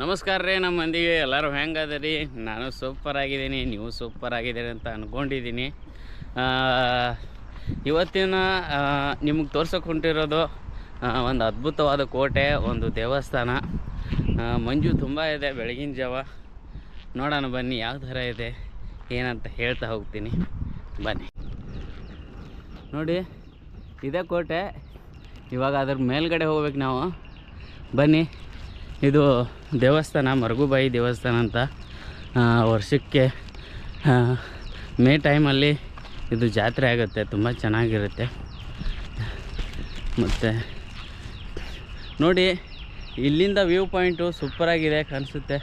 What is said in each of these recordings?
ನಮಸ್ಕಾರ ರೀ ನಮ್ಮ ಮಂದಿಗೆ, ಎಲ್ಲರೂ ಹೆಂಗದರಿ? ನಾನು ಸೂಪರ್ ಆಗಿದ್ದೀನಿ, ನೀವು ಸೂಪರ್ ಆಗಿದ್ದೀರಿ ಅಂತ ಅಂದ್ಕೊಂಡಿದ್ದೀನಿ ಇವತ್ತಿನ ನಿಮಗೆ ತೋರ್ಸೋಕೆ ಹೊಂಟಿರೋದು ಒಂದು ಅದ್ಭುತವಾದ ಕೋಟೆ, ಒಂದು ದೇವಸ್ಥಾನ. ಮಂಜು ತುಂಬ ಇದೆ, ಬೆಳಗಿನ ಜಾವ. ನೋಡೋಣ ಬನ್ನಿ, ಯಾವ ಥರ ಇದೆ, ಏನಂತ ಹೇಳ್ತಾ ಹೋಗ್ತೀನಿ. ಬನ್ನಿ. ನೋಡಿ, ಇದೇ ಕೋಟೆ, ಇವಾಗ ಅದ್ರ ಮೇಲ್ಗಡೆ ಹೋಗ್ಬೇಕು ನಾವು. ಬನ್ನಿ. ಇದು ದೇವಸ್ಥಾನ, ಮರಗುಬಾಯಿ ದೇವಸ್ಥಾನ ಅಂತ ವರ್ಷಕ್ಕೆ ಮೇ ಟೈಮಲ್ಲಿ ಇದು ಜಾತ್ರೆ ಆಗುತ್ತೆ. ತುಂಬ ಚೆನ್ನಾಗಿರುತ್ತೆ. ಮತ್ತು ನೋಡಿ, ಇಲ್ಲಿಂದ ವ್ಯೂ ಪಾಯಿಂಟು ಸೂಪರಾಗಿದೆ ಕಾಣಿಸುತ್ತೆ.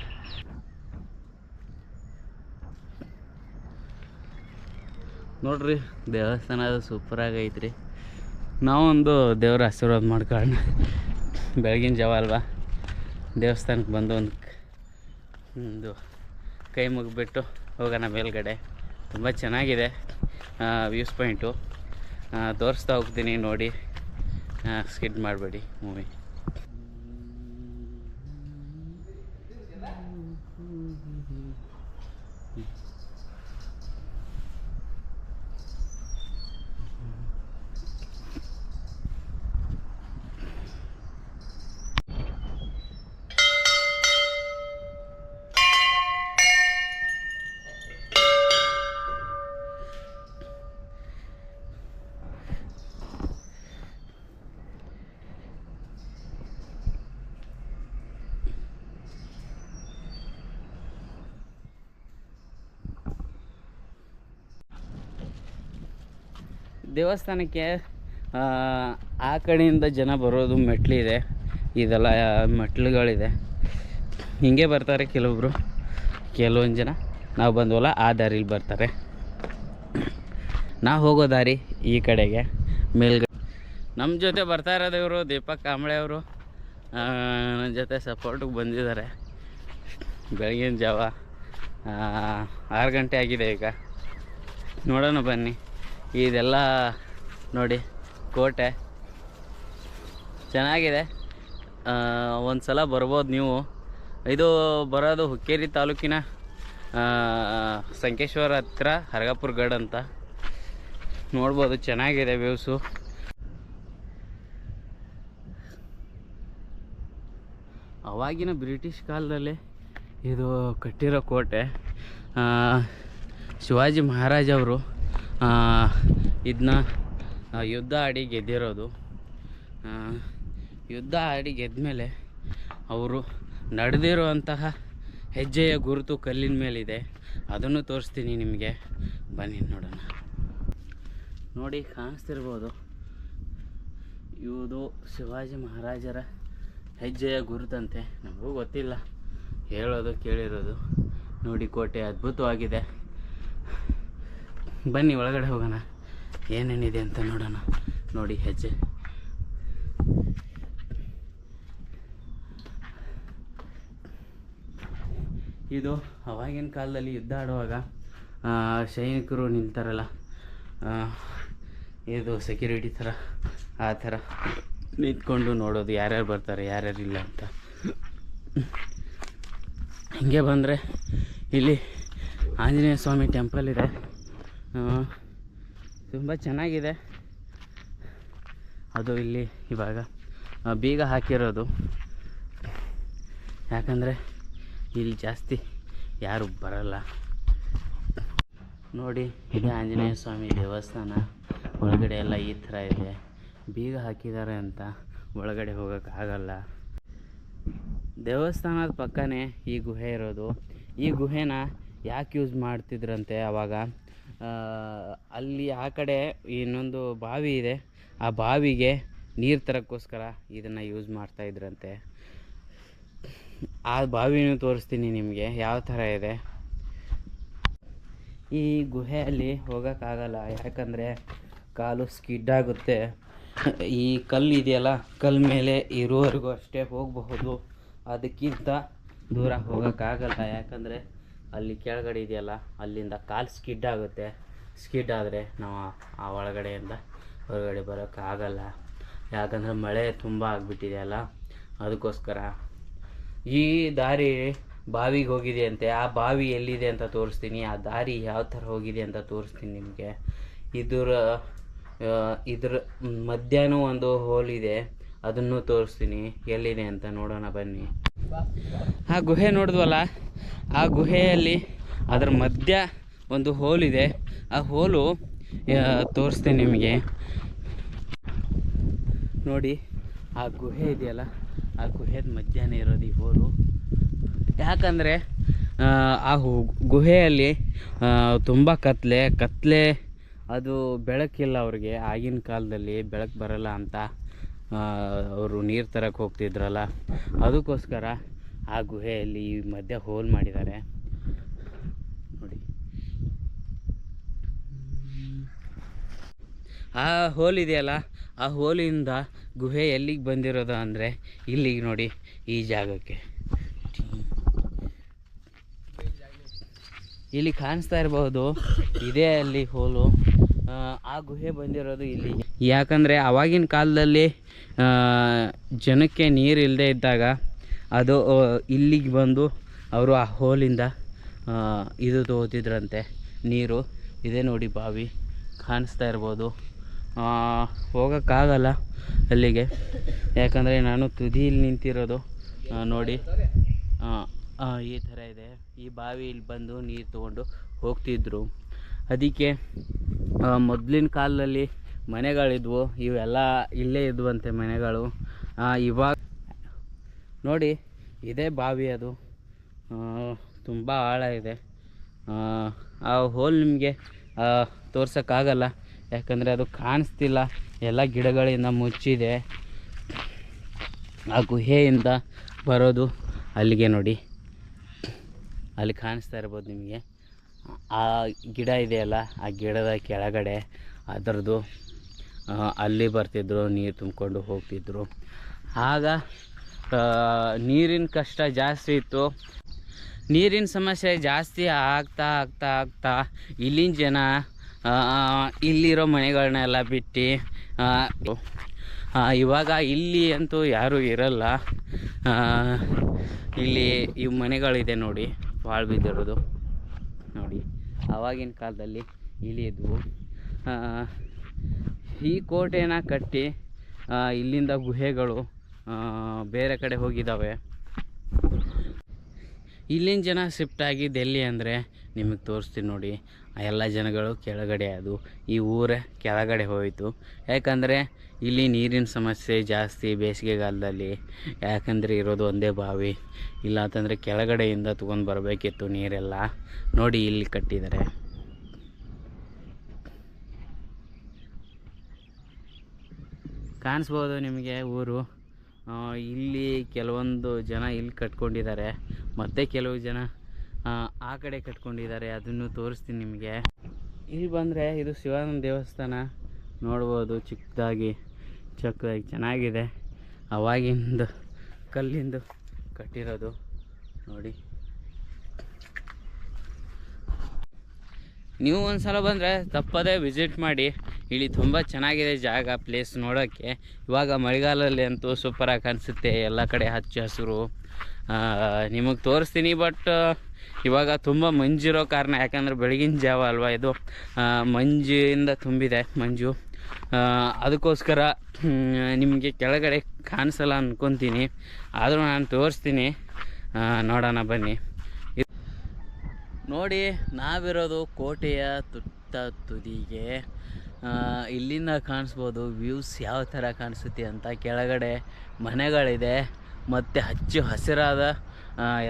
ನೋಡ್ರಿ, ದೇವಸ್ಥಾನ ಅದು ಸೂಪರಾಗೈತ್ರಿ. ನಾವೊಂದು ದೇವರ ಆಶೀರ್ವಾದ ಮಾಡ್ಕೊಳ್ಳೋಣ. ಬೆಳಗಿನ ಜಾವ ಅಲ್ವಾ? ದೇವಸ್ಥಾನಕ್ಕೆ ಬಂದು ಒಂದು ಒಂದು ಕೈ ಮುಗಿಬಿಟ್ಟು ಹೋಗೋಣ ಮೇಲ್ಗಡೆ. ತುಂಬ ಚೆನ್ನಾಗಿದೆ ವ್ಯೂಸ್ ಪಾಯಿಂಟು ತೋರಿಸ್ತಾ ಹೋಗ್ತೀನಿ ನೋಡಿ. ಸ್ಕಿಡ್ ಮಾಡಬೇಡಿ ಮೂವಿ ದೇವಸ್ಥಾನಕ್ಕೆ ಆ, ಕಡೆಯಿಂದ ಜನ ಬರೋದು ಮೆಟ್ಲಿದೆ ಇದೆಲ್ಲ ಮೆಟ್ಲುಗಳಿದೆ. ಹಿಂಗೆ ಬರ್ತಾರೆ ಕೆಲವೊಬ್ಬರು ಕೆಲವೊಂದು ಜನ. ನಾವು ಬಂದವಲ್ಲ ಆ ದಾರಿಲಿ ಬರ್ತಾರೆ. ನಾವು ಹೋಗೋ ದಾರಿ ಈ ಕಡೆಗೆ. ಮೇಲ್ಗಡೆ. ನಮ್ಮ ಜೊತೆ ಬರ್ತಾ ಇರೋದು ಇವರು ದೀಪಕ್ ಕಾಂಬಳೆ ಅವರು. ನನ್ನ ಜೊತೆ ಸಪೋರ್ಟಿಗೆ ಬಂದಿದ್ದಾರೆ ಬೆಳಗಿನ ಜಾವ. ಆರು ಗಂಟೆ ಆಗಿದೆ ಈಗ. ನೋಡೋಣ ಬನ್ನಿ. ಇದೆಲ್ಲ ನೋಡಿ, ಕೋಟೆ. ಚೆನ್ನಾಗಿದೆ. ಒಂದು ಸಲ ಬರ್ಬೋದು ನೀವು. ಇದು ಬರೋದು ಹುಕ್ಕೇರಿ ತಾಲೂಕಿನ ಸಂಕೇಶ್ವರ ಹತ್ತಿರ ಹರಗಾಪುರ ಗಡ್ ಅಂತ. ನೋಡ್ಬೋದು, ಚೆನ್ನಾಗಿದೆ ವ್ಯೂಸು. ಅವಾಗಿನ ಬ್ರಿಟಿಷ್ ಕಾಲದಲ್ಲಿ ಇದು ಕಟ್ಟಿರೋ ಕೋಟೆ. ಶಿವಾಜಿ ಮಹಾರಾಜ್ ಅವರು ಇದನ್ನ ಯುದ್ಧ ಆಡಿ ಗೆದ್ದಿರೋದು. ಯುದ್ಧ ಆಡಿ ಗೆದ್ಮೇಲೆ ಅವರು ನಡೆದಿರುವಂತಹ ಹೆಜ್ಜೆಯ ಗುರುತು ಕಲ್ಲಿನ ಮೇಲಿದೆ. ಅದನ್ನು ತೋರಿಸ್ತೀನಿ ನಿಮಗೆ. ಬನ್ನಿ ನೋಡೋಣ. ನೋಡಿ, ಕಾಣಿಸ್ತಿರ್ಬೋದು. ಇವುದು ಶಿವಾಜಿ ಮಹಾರಾಜರ ಹೆಜ್ಜೆಯ ಗುರುತಂತೆ. ನಮಗೂ ಗೊತ್ತಿಲ್ಲ. ಹೇಳೋದು ಕೇಳಿರೋದು. ನೋಡಿ, ಕೋಟೆ ಅದ್ಭುತವಾಗಿದೆ. ಬನ್ನಿ ಒಳಗಡೆ ಹೋಗೋಣ. ಏನೇನಿದೆ ಅಂತ ನೋಡೋಣ. ನೋಡಿ, ಹೆಜ್ಜೆ. ಇದು ಅವಾಗಿನ ಕಾಲದಲ್ಲಿ ಯುದ್ಧ ಆಡುವಾಗ ಸೈನಿಕರು ನಿಲ್ತಾರಲ್ಲ ಇದು ಸೆಕ್ಯೂರಿಟಿ ಥರ, ಆ ಥರ ನಿಂತ್ಕೊಂಡು ನೋಡೋದು ಯಾರ್ಯಾರು ಬರ್ತಾರೆ, ಯಾರ್ಯಾರು ಇಲ್ಲ ಅಂತ. ಹಿಂಗೆ ಬಂದರೆ ಇಲ್ಲಿ ಆಂಜನೇಯ ಸ್ವಾಮಿ ಟೆಂಪಲ್ ಇದೆ. ತುಂಬ ಚೆನ್ನಾಗಿದೆ. ಅದು ಇಲ್ಲಿ ಇವಾಗ ಬೀಗ ಹಾಕಿರೋದು. ಯಾಕಂದರೆ ಇಲ್ಲಿ ಜಾಸ್ತಿ ಯಾರು ಬರಲ್ಲ. ನೋಡಿ ಇದು ಆಂಜನೇಯ ಸ್ವಾಮಿ ದೇವಸ್ಥಾನ. ಒಳಗಡೆ ಎಲ್ಲ ಈ ಥರ ಇದೆ. ಬೀಗ ಹಾಕಿದ್ದಾರೆ ಅಂತ ಒಳಗಡೆ ಹೋಗೋಕ್ಕಾಗಲ್ಲ ದೇವಸ್ಥಾನದ ಪಕ್ಕನೇ ಈ ಗುಹೆ ಇರೋದು. ಈ ಗುಹೆನ ಯಾಕೆ ಯೂಸ್ ಮಾಡ್ತಿದ್ರಂತೆ ಅವಾಗ? ಆ, ಅಲ್ಲಿ ಆ ಕಡೆ ಇನ್ನೊಂದು ಬಾವಿ ಇದೆ. ಆ ಬಾವಿಗೆ ನೀರು ತರೋಕ್ಕೋಸ್ಕರ ಇದನ್ನು ಯೂಸ್ ಮಾಡ್ತಾಯಿದ್ರಂತೆ ಆ ಬಾವಿನೂ ತೋರಿಸ್ತೀನಿ ನಿಮಗೆ, ಯಾವ ಥರ ಇದೆ. ಈ ಗುಹೆಯಲ್ಲಿ ಹೋಗೋಕ್ಕಾಗಲ್ಲ, ಯಾಕಂದರೆ ಕಾಲು ಸ್ಕಿಡ್ ಆಗುತ್ತೆ. ಈ ಕಲ್ಲು ಇದೆಯಲ್ಲ, ಕಲ್ಲು ಮೇಲೆ ಇರೋವರೆಗೂ ಅಷ್ಟೇ ಹೋಗಬಹುದು. ಅದಕ್ಕಿಂತ ದೂರ ಹೋಗೋಕ್ಕಾಗಲ್ಲ, ಯಾಕಂದರೆ ಅಲ್ಲಿ ಕೆಳಗಡೆ ಇದೆಯಲ್ಲ, ಅಲ್ಲಿಂದ ಕಾಲು ಸ್ಕಿಡ್ ಆಗುತ್ತೆ. ಸ್ಕಿಡ್ ಆದರೆ ನಾವು ಆ- ಒಳಗಡೆಯಿಂದ ಹೊರಗಡೆ ಬರೋಕ್ಕಾಗಲ್ಲ ಯಾಕಂದರೆ ಮಳೆ ತುಂಬ ಆಗಿಬಿಟ್ಟಿದೆಯಲ್ಲ ಅದಕ್ಕೋಸ್ಕರ. ಈ ದಾರಿ ಬಾವಿಗೆ ಹೋಗಿದೆ ಅಂತೆ. ಆ ಬಾವಿ ಎಲ್ಲಿದೆ ಅಂತ ತೋರಿಸ್ತೀನಿ. ಆ ದಾರಿ ಯಾವ ಥರ ಹೋಗಿದೆ ಅಂತ ತೋರಿಸ್ತೀನಿ ನಿಮಗೆ. ಇದರ ಇದ್ರ ಮಧ್ಯಾಹ್ನ ಒಂದು ಹೋಲ್ ಇದೆ. ಅದನ್ನು ತೋರಿಸ್ತೀನಿ. ಎಲ್ಲಿದೆ ಅಂತ ನೋಡೋಣ ಬನ್ನಿ. ಆ ಗುಹೆ ನೋಡಿದ್ವಲ್ಲ? ಆ ಗುಹೆಯಲ್ಲಿ ಅದರ ಮಧ್ಯ ಒಂದು ಹೋಲ್ ಇದೆ. ಆ ಹೋಲು ತೋರಿಸ್ತೀನಿ ನಿಮಗೆ. ನೋಡಿ, ಆ ಗುಹೆ ಇದೆಯಲ್ಲ? ಆ ಗುಹೆದ ಮಧ್ಯಾಹ್ನ ಇರೋದು ಈ ಹೋಲು ಯಾಕಂದರೆ, ಆ ಗುಹೆಯಲ್ಲಿ ತುಂಬ ಕತ್ಲೆ. ಕತ್ಲೆ, ಅದು ಬೆಳಕಿಲ್ಲ ಅವ್ರಿಗೆ ಆಗಿನ ಕಾಲದಲ್ಲಿ. ಬೆಳಕು ಬರಲ್ಲ ಅಂತ. ಅವರು ನೀರು ತರಕ್ಕೆ ಹೋಗ್ತಿದ್ರಲ್ಲ, ಅದಕ್ಕೋಸ್ಕರ ಆ ಗುಹೆಯಲ್ಲಿ ಈ ಮಧ್ಯ ಹೋಲ್ ಮಾಡಿದ್ದಾರೆ. ನೋಡಿ. ಆ ಹೋಲ್ ಇದೆಯಲ್ಲ, ಆ ಹೋಲಿಂದ ಗುಹೆ ಎಲ್ಲಿಗೆ ಬಂದಿರೋದು ಅಂದರೆ ಇಲ್ಲಿಗೆ ನೋಡಿ, ಈ ಜಾಗಕ್ಕೆ. ಇಲ್ಲಿ ಕಾಣಿಸ್ತಾ ಇರಬಹುದು, ಇದೇ ಅಲ್ಲಿ ಹೋಲು. ಆ, ಗುಹೆ ಬಂದಿರೋದು ಇಲ್ಲಿ. ಯಾಕಂದರೆ ಆವಾಗಿನ ಕಾಲದಲ್ಲಿ ಜನಕ್ಕೆ ನೀರು ಇಲ್ಲದೆ ಇದ್ದಾಗ ಅದು ಇಲ್ಲಿಗೆ ಬಂದು ಅವರು ಆ ಹೋಲಿಂದ ಇದು ತೋತಿದ್ರಂತೆ ನೀರು. ಇದೆ ನೋಡಿ ಬಾವಿ ಕಾಣಿಸ್ತಾ ಇರ್ಬೋದು. ಹೋಗೋಕ್ಕಾಗಲ್ಲ ಅಲ್ಲಿಗೆ. ಯಾಕಂದರೆ ನಾನು ತುದಿಯಲ್ಲಿ ನಿಂತಿರೋದು ನೋಡಿ. ಈ ಥರ ಇದೆ. ಈ ಬಾವಿ ಇಲ್ಲಿ ಬಂದು ನೀರು ತೊಗೊಂಡು ಹೋಗ್ತಿದ್ರು. ಅದಕ್ಕೆ ಮೊದಲಿನ ಕಾಲದಲ್ಲಿ ಮನೆಗಳಿದ್ವು, ಇವೆಲ್ಲ ಇಲ್ಲೇ ಇದ್ವಂತೆ ಮನೆಗಳು. ಇವಾಗ ನೋಡಿ, ಇದೇ ಬಾವಿ ಅದು. ತುಂಬ ಆಳ ಇದೆ. ಆ ಹೋಲ್ ನಿಮಗೆ ತೋರ್ಸೋಕ್ಕಾಗಲ್ಲ. ಯಾಕಂದರೆ ಅದು ಕಾಣಿಸ್ತಿಲ್ಲ. ಎಲ್ಲ ಗಿಡಗಳಿಂದ ಮುಚ್ಚಿದೆ. ಆ ಗುಹೆಯಿಂದ ಬರೋದು ಅಲ್ಲಿಗೆ ನೋಡಿ. ಅಲ್ಲಿ ಕಾಣಿಸ್ತಾ ಇರ್ಬೋದು ನಿಮಗೆ. ಆ ಗಿಡ ಇದೆಯಲ್ಲ, ಆ ಗಿಡದ ಕೆಳಗಡೆ ಅದರದ್ದು ಅಲ್ಲಿ ಬರ್ತಿದ್ರು, ನೀರು ತುಂಬಿಕೊಂಡು ಹೋಗ್ತಿದ್ರು. ಆಗ ನೀರಿನ ಕಷ್ಟ ಜಾಸ್ತಿ ಇತ್ತು. ನೀರಿನ ಸಮಸ್ಯೆ ಜಾಸ್ತಿ ಆಗ್ತಾ ಆಗ್ತಾ ಆಗ್ತಾ ಇಲ್ಲಿನ ಜನ ಇಲ್ಲಿರೋ ಮನೆಗಳನ್ನೆಲ್ಲ ಬಿಟ್ಟು ಇವಾಗ ಇಲ್ಲಿ ಅಂತೂ ಯಾರೂ ಇರಲ್ಲ. ಇಲ್ಲಿ ಈ ಮನೆಗಳಿದೆ ನೋಡಿ ಭಾಳ ಬಿದ್ದಿರೋದು. ನೋಡಿ. ಆವಾಗಿನ ಕಾಲದಲ್ಲಿ ಇಲ್ಲಿ ಇದ್ವು ಈ ಕೋಟೆನ ಕಟ್ಟಿ ಇಲ್ಲಿಂದ ಗುಹೆಗಳು ಬೇರೆ ಕಡೆ ಹೋಗಿದ್ದಾವೆ ಇಲ್ಲಿನ ಜನ ಶಿಫ್ಟ್ ಆಗಿ ಡೆಲ್ಲಿ ಅಂದರೆ ನಿಮಗೆ ತೋರಿಸ್ತೀನಿ ನೋಡಿ. ಎಲ್ಲ ಜನಗಳು ಕೆಳಗಡೆ ಅದು, ಈ ಊರೇ ಕೆಳಗಡೆ ಹೋಯಿತು. ಯಾಕಂದರೆ ಇಲ್ಲಿ ನೀರಿನ ಸಮಸ್ಯೆ ಜಾಸ್ತಿ ಬೇಸಿಗೆಗಾಲದಲ್ಲಿ. ಯಾಕಂದರೆ ಇರೋದು ಒಂದೇ ಬಾವಿ. ಇಲ್ಲ ಅಂತಂದರೆ ಕೆಳಗಡೆಯಿಂದ ತೊಗೊಂಡು ಬರಬೇಕಿತ್ತು ನೀರೆಲ್ಲ. ನೋಡಿ ಇಲ್ಲಿ ಕಟ್ಟಿದ್ದಾರೆ. ಕಾಣಿಸ್ಬೋದು ನಿಮಗೆ ಊರು. ಇಲ್ಲಿ ಕೆಲವೊಂದು ಜನ ಇಲ್ಲಿ ಕಟ್ಕೊಂಡಿದ್ದಾರೆ. ಮತ್ತು ಕೆಲವು ಜನ ಆ, ಕಡೆ ಕಟ್ಕೊಂಡಿದ್ದಾರೆ. ಅದನ್ನು ತೋರಿಸ್ತೀನಿ ನಿಮಗೆ. ಇಲ್ಲಿ ಬಂದರೆ ಇದು ಶಿವಾನಂದ ದೇವಸ್ಥಾನ. ನೋಡ್ಬೋದು, ಚಿಕ್ಕದಾಗಿ, ಚಕ್ಕದಾಗಿ ಚೆನ್ನಾಗಿದೆ. ಅವಾಗಿಂದ, ಕಲ್ಲಿಂದು ಕಟ್ಟಿರೋದು. ನೋಡಿ. ನೀವು ಒಂದು ಸಲ ಬಂದರೆ ತಪ್ಪದೇ ವಿಸಿಟ್ ಮಾಡಿ. ಇಲ್ಲಿ ತುಂಬ ಚೆನ್ನಾಗಿದೆ ಜಾಗ ಪ್ಲೇಸ್ ನೋಡೋಕ್ಕೆ. ಇವಾಗ ಮಳೆಗಾಲದಲ್ಲಿ ಅಂತೂ ಸೂಪರಾಗಿ ಕಾಣಿಸುತ್ತೆ. ಎಲ್ಲ ಕಡೆ ಹಚ್ಚ ಹಸಿರು. ನಿಮಗೆ ತೋರಿಸ್ತೀನಿ ಬಟ್ ಇವಾಗ ತುಂಬ ಮಂಜಿರೋ ಕಾರಣ, ಯಾಕಂದರೆ ಬೆಳಗಿನ ಜಾವ ಅಲ್ವಾ ಇದು? ಮಂಜಿಯಿಂದ ತುಂಬಿದೆ ಮಂಜು. ಅದಕ್ಕೋಸ್ಕರ ನಿಮಗೆ ಕೆಳಗಡೆ ಕಾಣಿಸಲ್ಲ ಅಂದ್ಕೊತೀನಿ ಆದರೂ ನಾನು ತೋರಿಸ್ತೀನಿ. ನೋಡೋಣ ಬನ್ನಿ. ನೋಡಿ, ನಾವಿರೋದು ಕೋಟೆಯ ತುತ್ತ ತುದಿಗೆ. ಇಲ್ಲಿಂದ ಕಾಣಿಸ್ಬೋದು ವ್ಯೂಸ್ ಯಾವ ಥರ ಕಾಣಿಸುತ್ತೆ ಅಂತ. ಕೆಳಗಡೆ ಮನೆಗಳಿದೆ. ಮತ್ತು ಹಚ್ಚು ಹಸಿರಾದ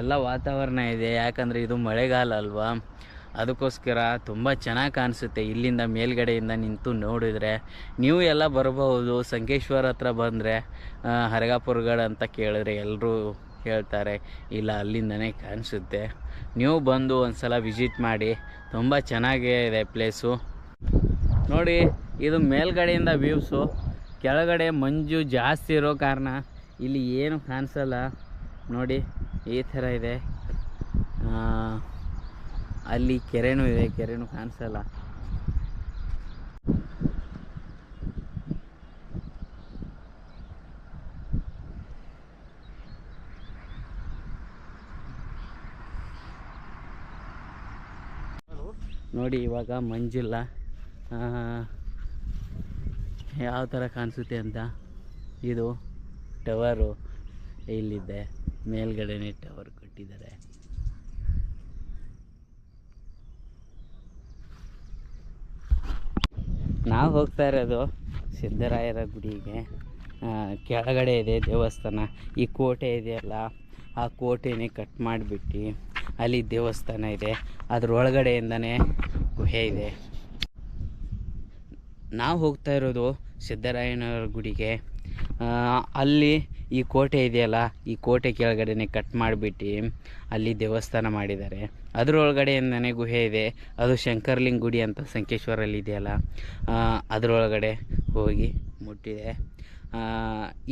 ಎಲ್ಲ ವಾತಾವರಣ ಇದೆ. ಯಾಕಂದರೆ ಇದು ಮಳೆಗಾಲ ಅಲ್ವಾ? ಅದಕ್ಕೋಸ್ಕರ ತುಂಬ ಚೆನ್ನಾಗಿ ಕಾಣಿಸುತ್ತೆ ಇಲ್ಲಿಂದ ಮೇಲ್ಗಡೆಯಿಂದ ನಿಂತು ನೋಡಿದರೆ. ನೀವು ಎಲ್ಲ ಬರಬಹುದು. ಸಂಕೇಶ್ವರ ಹತ್ರ ಬಂದರೆ ಹರಗಾಪುರಗಡ ಅಂತ ಕೇಳಿದ್ರೆ ಎಲ್ಲರೂ ಹೇಳ್ತಾರೆ, ಇಲ್ಲ, ಅಲ್ಲಿಂದನೇ ಕಾಣಿಸುತ್ತೆ. ನೀವು ಬಂದು ಒಂದು ಸಲ ವಿಸಿಟ್ ಮಾಡಿ. ತುಂಬ ಚೆನ್ನಾಗೇ ಇದೆ ಪ್ಲೇಸು. ನೋಡಿ, ಇದು ಮೇಲ್ಗಡೆಯಿಂದ ವ್ಯೂಸು. ಕೆಳಗಡೆ ಮಂಜು ಜಾಸ್ತಿ ಇರೋ ಕಾರಣ ಇಲ್ಲಿ ಏನು ಕಾಣಿಸಲ್ಲ. ನೋಡಿ ಈ ತರ ಇದೆ. ಅಲ್ಲಿ ಕೆರೆನೂ ಇದೆ, ಕೆರೆನೂ ಕಾಣಿಸಲ್ಲ. ನೋಡಿ ಇವಾಗ ಮಂಜಿಲ್ಲ ಯಾವ ಥರ ಕಾಣಿಸುತ್ತೆ ಅಂತ. ಇದು ಟವರು ಇಲ್ಲಿದೆ. ಮೇಲ್ಗಡೆನೇ ಟವರ್ ಕಟ್ಟಿದ್ದಾರೆ. ನಾವು ಹೋಗ್ತಾ ಇರೋದು ಸಿದ್ದರಾಯರ ಗುಡಿಗೆ. ಕೆಳಗಡೆ ಇದೆ ದೇವಸ್ಥಾನ, ಈ ಕೋಟೆ ಇದೆಯಲ್ಲ, ಆ ಕೋಟೆನೇ ಕಟ್ ಮಾಡಿಬಿಟ್ಟು ಅಲ್ಲಿ ದೇವಸ್ಥಾನ ಇದೆ. ಅದ್ರ ಒಳಗಡೆಯಿಂದನೇ ಗುಹೆ ಇದೆ. ನಾವು ಹೋಗ್ತಾ ಇರೋದು ಸಿದ್ದರಾಯನವರ ಗುಡಿಗೆ. ಅಲ್ಲಿ ಈ ಕೋಟೆ ಇದೆಯಲ್ಲ, ಈ ಕೋಟೆ ಕೆಳಗಡೆನೆ ಕಟ್ ಮಾಡಿಬಿಟ್ಟು ಅಲ್ಲಿ ದೇವಸ್ಥಾನ ಮಾಡಿದ್ದಾರೆ. ಅದರೊಳಗಡೆಯಿಂದನೇ ಗುಹೆ ಇದೆ. ಅದು ಶಂಕರ್ಲಿಂಗ್ ಗುಡಿ ಅಂತ ಸಂಕೇಶ್ವರಲ್ಲಿ ಇದೆಯಲ್ಲ ಅದರೊಳಗಡೆ ಹೋಗಿ ಮುಟ್ಟಿದೆ.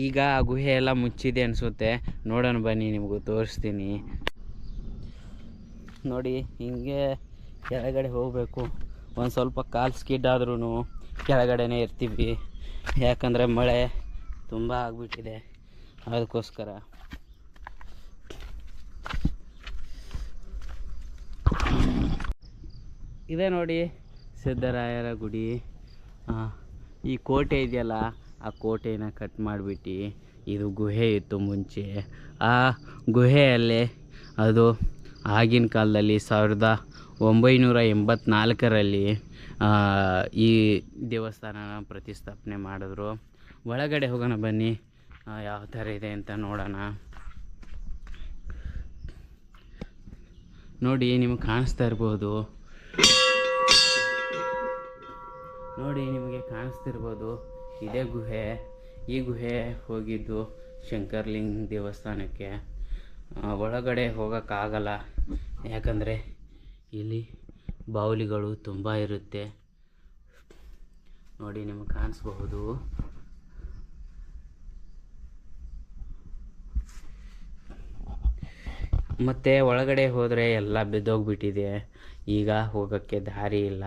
ಈಗ ಆ ಗುಹೆ ಎಲ್ಲ ಮುಚ್ಚಿದೆ ಅನಿಸುತ್ತೆ. ನೋಡೋಣ ಬನ್ನಿ, ನಿಮಗೂ ತೋರಿಸ್ತೀನಿ. ನೋಡಿ, ಹಿಂಗೆ ಕೆಳಗಡೆ ಹೋಗಬೇಕು. ಒಂದು ಸ್ವಲ್ಪ ಕಾಲು ಸ್ಕಿಡ್ ಆದ್ರೂ ಕೆಳಗಡೆನೇ ಇರ್ತೀವಿ. ಯಾಕಂದರೆ ಮಳೆ ತುಂಬ ಆಗಿಬಿಟ್ಟಿದೆ. ಅದಕ್ಕೋಸ್ಕರ. ಇದೆ ನೋಡಿ ಸಿದ್ದರಾಯರ ಗುಡಿ. ಈ ಕೋಟೆ ಇದೆಯಲ್ಲ, ಆ ಕೋಟೆನ ಕಟ್ ಮಾಡಿಬಿಟ್ಟು ಇದು ಗುಹೆ ಇತ್ತು ಮುಂಚೆ. ಆ ಗುಹೆಯಲ್ಲಿ ಅದು ಆಗಿನ ಕಾಲದಲ್ಲಿ ಸಾವಿರದ ಒಂಬೈನೂರ ಎಂಬತ್ನಾಲ್ಕರಲ್ಲಿ ಈ ದೇವಸ್ಥಾನನ ಪ್ರತಿಷ್ಠಾಪನೆ ಮಾಡಿದ್ರು. ಒಳಗಡೆ ಹೋಗೋಣ ಬನ್ನಿ. ಯಾವ ಥರ ಇದೆ ಅಂತ ನೋಡೋಣ. ನೋಡಿ, ನಿಮಗೆ ಕಾಣಿಸ್ತಾ ಇರ್ಬೋದು. ನೋಡಿ, ನಿಮಗೆ ಕಾಣಿಸ್ತಿರ್ಬೋದು. ಇದೇ ಗುಹೆ. ಈ ಗುಹೆ ಹೋಗಿದ್ದು ಶಂಕರ್ಲಿಂಗ್ ದೇವಸ್ಥಾನಕ್ಕೆ. ಒಳಗಡೆ ಹೋಗೋಕ್ಕಾಗಲ್ಲ. ಯಾಕಂದರೆ ಇಲ್ಲಿ ಬಾವಲಿಗಳು ತುಂಬ ಇರುತ್ತೆ. ನೋಡಿ, ನಿಮಗೆ ಕಾಣಿಸ್ಬಹುದು. ಮತ್ತು ಒಳಗಡೆ ಹೋದರೆ ಎಲ್ಲ ಬಿದ್ದೋಗ್ಬಿಟ್ಟಿದೆ. ಈಗ ಹೋಗೋಕ್ಕೆ ದಾರಿ ಇಲ್ಲ.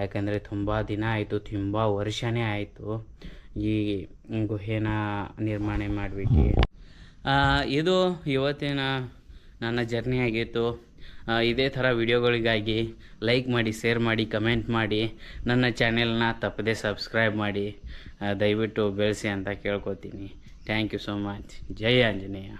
ಯಾಕಂದರೆ ತುಂಬ ದಿನ ಆಯಿತು, ತುಂಬ ವರ್ಷನೇ ಆಯಿತು ಈ ಗುಹೆನ ನಿರ್ಮಾಣ ಮಾಡಿಬಿಟ್ಟು. ಇದು ಇವತ್ತಿನ ನನ್ನ ಜರ್ನಿ ಆಗಿತ್ತು. ಇದೇ ಥರ ವಿಡಿಯೋಗಳಿಗಾಗಿ ಲೈಕ್ ಮಾಡಿ, ಶೇರ್ ಮಾಡಿ, ಕಮೆಂಟ್ ಮಾಡಿ. ನನ್ನ ಚಾನೆಲ್ನ ತಪ್ಪದೆ ಸಬ್ಸ್ಕ್ರೈಬ್ ಮಾಡಿ. ದಯವಿಟ್ಟು ಬೆಳೆಸಿ ಅಂತ ಕೇಳ್ಕೊತೀನಿ. Thank you so much. Jai Anjaneya.